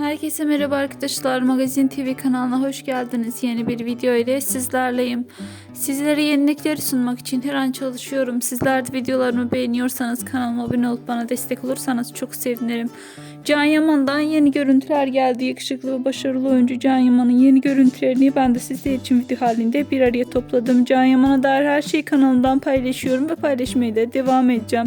Herkese merhaba arkadaşlar. Magazin TV kanalına hoş geldiniz. Yeni bir video ile sizlerleyim. Sizlere yenilikleri sunmak için her an çalışıyorum. Sizler de videolarımı beğeniyorsanız kanalıma abone olup bana destek olursanız çok sevinirim. Can Yaman'dan yeni görüntüler geldi. Yakışıklı ve başarılı oyuncu Can Yaman'ın yeni görüntülerini ben de sizler için video halinde bir araya topladım. Can Yaman'a dair her şeyi kanalımdan paylaşıyorum ve paylaşmaya da devam edeceğim.